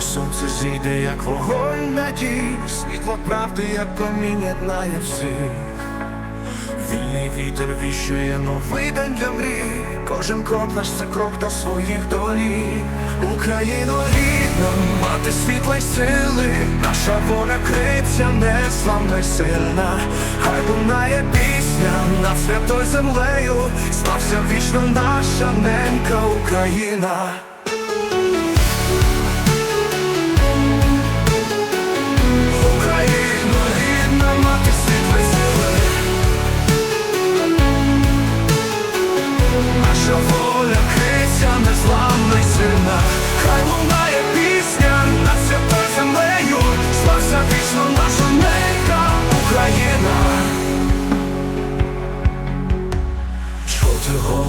сонце зійде, як вогонь надій, світло правди, як промінь єднає всіх. Вільний вітер віщує новий день для мрій, кожен крок наш це крок до своїх доріг. Україно рідна, мати світла й сили, наша воля криця незламна й сильна, хай лунає пісня над святою землею, слався вічно наша ненька Україна.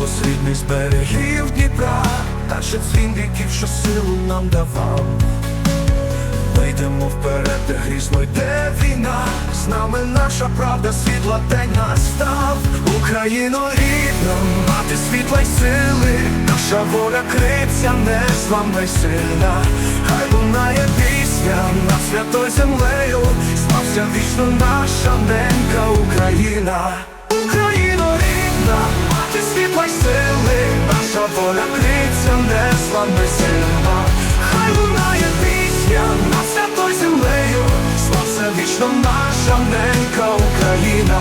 Чути з берегів Дніпра, наче дзвін віків, що силу нам давав. Ми йдемо вперед, де грізно йде війна, з нами наша правда, світла день настав. Україно рідна, мати світла й сили, наша воля криця незламна й сильна, хай лунає пісня над святою землею, слався вічно наша ненька Україна. Україно рідна, хай лунає пісня над святою землею, слався наша ненька Україна.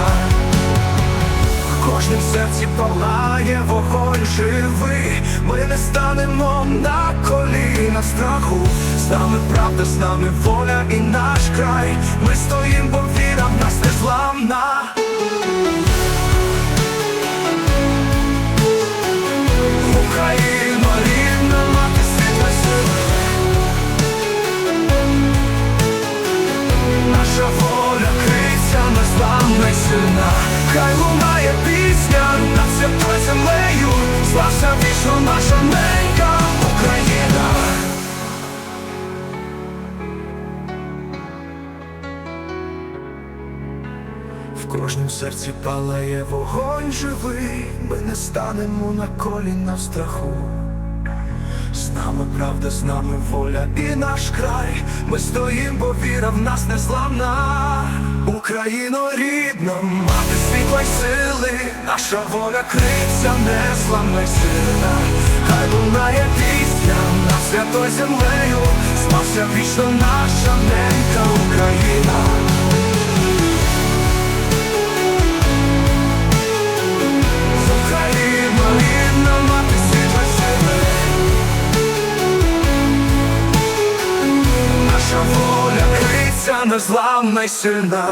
В серці палає вогонь живий, ми не станемо на коліна страху, з правда, з воля і наш край, ми стоїм, бо віра в нас незламна. Україно незламна хай лунає пісня над святою землею, слався вічно наша ненька Україна. В кожнім серці палає вогонь живий, ми не станемо на коліна в страху. З нами правда, з нами воля і наш край. Ми стоїм, бо віра в нас незламна. Україно рідна, мати світла й сили, наша воля криця незламна й сильна. Хай лунає пісня над святою землею, спався вічно наша ненька Україна. Незламна й сильна.